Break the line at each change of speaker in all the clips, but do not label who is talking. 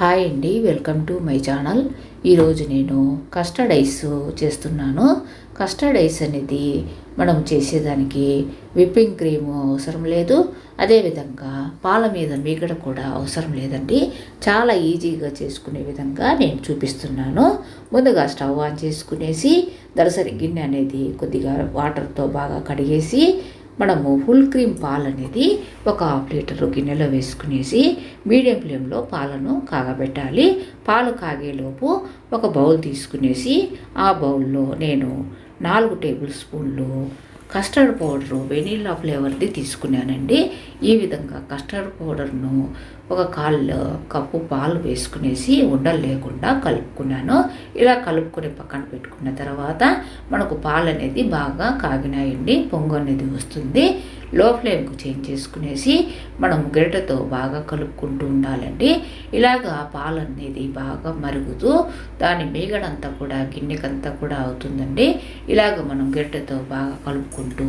Hi అండి welcome to my channel. ఈరోజు నేను కస్టర్డ్ ఐస్ చేస్తున్నాను. కస్టర్డ్ ఐస్ అనేది మనం చేసేదానికి విప్పింగ్ క్రీమ్ అవసరం లేదు. అదేవిధంగా పాల మీద మీగడ కూడా అవసరం లేదండి. చాలా ఈజీగా చేసుకునే విధంగా నేను చూపిస్తున్నాను. ముందుగా స్టవ్ ఆన్ చేసుకునేసి దరసరి గిన్నె అనేది కొద్దిగా వాటర్తో బాగా కడిగేసి మనము ఫుల్ క్రీమ్ పాలు అనేది ఒక హాఫ్ లీటర్ గిన్నెలో వేసుకునేసి మీడియం ఫ్లేమ్లో పాలను కాగబెట్టాలి. పాలు కాగేలోపు ఒక బౌల్ తీసుకునేసి ఆ బౌల్లో నేను నాలుగు టేబుల్ స్పూన్లు కస్టర్డ్ పౌడరు వెనీలా ఫ్లేవర్ది తీసుకున్నానండి. ఈ విధంగా కస్టర్డ్ పౌడర్ను ఒక కాళ్ళు కప్పు పాలు వేసుకునేసి ఉండలు లేకుండా కలుపుకున్నాను. ఇలా కలుపుకొని పక్కన పెట్టుకున్న తర్వాత మనకు పాలు అనేది బాగా కాగినాయండి పొంగు అనేది వస్తుంది. లో ఫ్లేమ్కు చేంజ్ చేసుకునేసి మనం గరిటతో బాగా కలుపుకుంటూ ఉండాలండి. ఇలాగా పాలు అనేది బాగా మరుగుతూ దాని మీగడంతా కూడా గిన్నెకంతా కూడా అవుతుందండి. ఇలాగ మనం గరిటతో బాగా కలుపుకుంటూ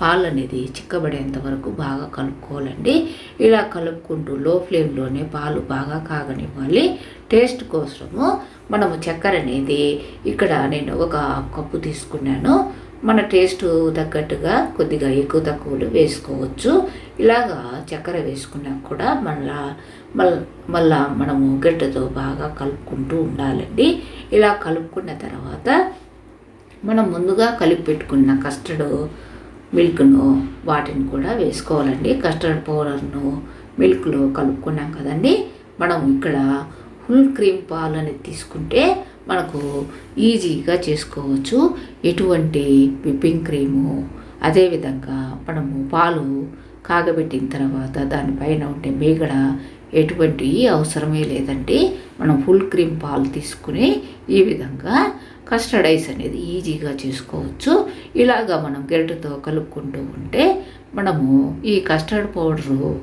పాలు అనేది చిక్కబడేంత వరకు బాగా కలుపుకోవాలండి ఇలా కలుపుకుంటూ లో ఫ్లేమ్లోనే పాలు బాగా కాగనివ్వాలి. టేస్ట్ కోసము మనము చక్కెర అనేది ఇక్కడ నేను ఒక కప్పు తీసుకున్నాను. మన టేస్ట్ తగ్గట్టుగా కొద్దిగా ఎక్కువ తక్కువలు వేసుకోవచ్చు. ఇలాగా చక్కెర వేసుకున్నా కూడా మళ్ళా మళ్ళా మళ్ళా మనము గడ్డతో బాగా కలుపుకుంటూ ఉండాలండి. ఇలా కలుపుకున్న తర్వాత మనం ముందుగా కలిపి పెట్టుకున్న కస్టర్డ్ మిల్క్ను వాటిని కూడా వేసుకోవాలండి. కస్టర్డ్ పౌడర్ను మిల్క్లో కలుపుకున్నాం కదండి. మనం ఇక్కడ ఫుల్ క్రీమ్ పాలు అనేది తీసుకుంటే మనకు ఈజీగా చేసుకోవచ్చు. ఎటువంటి విప్పింగ్ క్రీము అదేవిధంగా మనము పాలు కాగబెట్టిన తర్వాత దానిపైన ఉండే మేగడ ఎటువంటి అవసరమే లేదండి మనం ఫుల్ క్రీమ్ పాలు తీసుకుని ఈ విధంగా కస్టర్డ్ ఐస్ అనేది ఈజీగా చేసుకోవచ్చు. ఇలాగా మనం గెరటితో కలుపుకుంటూ ఉంటే మనము ఈ కస్టర్డ్ పౌడరు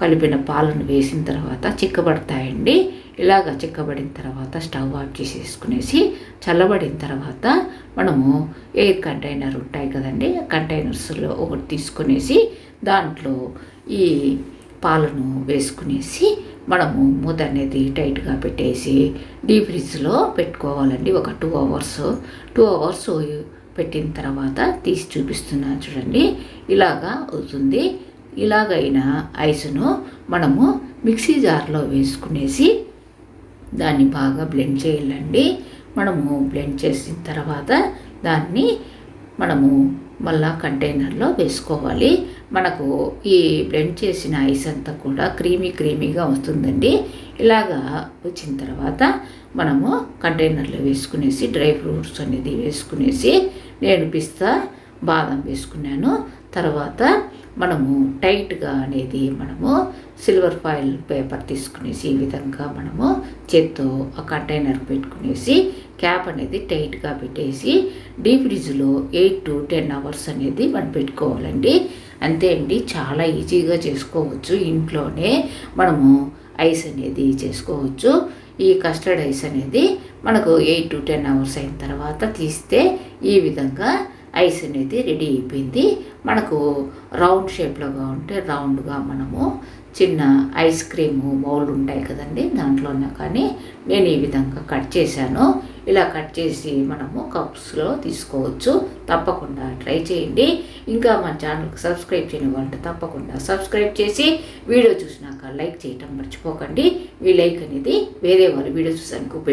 కలిపిన పాలను వేసిన తర్వాత చిక్కబడతాయండి. ఇలాగ చిక్కబడిన తర్వాత స్టవ్ ఆఫ్ చేసేసుకునేసి చల్లబడిన తర్వాత మనము ఎయిర్ కంటైనర్ ఉంటాయి కదండి కంటైనర్స్లో ఒకటి తీసుకునేసి దాంట్లో ఈ పాలను వేసుకునేసి మనము మూత అనేది టైట్గా పెట్టేసి డీప్ ఫ్రిడ్జ్లో పెట్టుకోవాలండి. ఒక టూ అవర్స్ టూ అవర్స్ పెట్టిన తర్వాత తీసి చూపిస్తున్నాను చూడండి. ఇలాగా అవుతుంది. ఇలాగైన ఐస్ను మనము మిక్సీ జార్లో వేసుకునేసి దాన్ని బాగా బ్లెండ్ చేయాలండి. మనము బ్లెండ్ చేసిన తర్వాత దాన్ని మనము మళ్ళా కంటైనర్లో వేసుకోవాలి. మనకు ఈ బ్లెండ్ చేసిన ఐస్ అంతా కూడా క్రీమీ క్రీమీగా వస్తుందండి. ఇలాగా వచ్చిన తర్వాత మనము కంటైనర్లో వేసుకునేసి డ్రై ఫ్రూట్స్ అనేది వేసుకునేసి నేను పిస్తా బాదం వేసుకున్నాను. తర్వాత మనము టైట్గా అనేది మనము సిల్వర్ ఫాయిల్ పేపర్ తీసుకునేసి ఈ విధంగా మనము చేత్తో ఆ కంటైనర్ పెట్టుకునేసి క్యాప్ అనేది టైట్గా పెట్టేసి డీప్ ఫ్రిడ్జ్లో ఎయిట్ టు టెన్ అవర్స్ అనేది మనం పెట్టుకోవాలండి. అంతే అండి చాలా ఈజీగా చేసుకోవచ్చు. ఇంట్లోనే మనము ఐస్ అనేది చేసుకోవచ్చు. ఈ కస్టర్డ్ ఐస్ అనేది మనకు ఎయిట్ టు టెన్ అవర్స్ అయిన తర్వాత తీస్తే ఈ విధంగా ఐస్ అనేది రెడీ అయిపోయింది. మనకు రౌండ్ షేప్లోగా ఉంటే రౌండ్గా మనము చిన్న ఐస్ క్రీమ్ మౌల్డ్ ఉంటాయి కదండి దాంట్లోనే కానీ నేను ఈ విధంగా కట్ చేశాను. ఇలా కట్ చేసి మనము కప్స్లో తీసుకోవచ్చు. తప్పకుండా ట్రై చేయండి. ఇంకా మన ఛానల్కి సబ్స్క్రైబ్ చేయని వాళ్ళంటే తప్పకుండా సబ్స్క్రైబ్ చేసి వీడియో చూసినాక లైక్ చేయటం మర్చిపోకండి. ఈ లైక్ అనేది వేరే వాళ్ళు వీడియో చూసానికి ఉపయోగం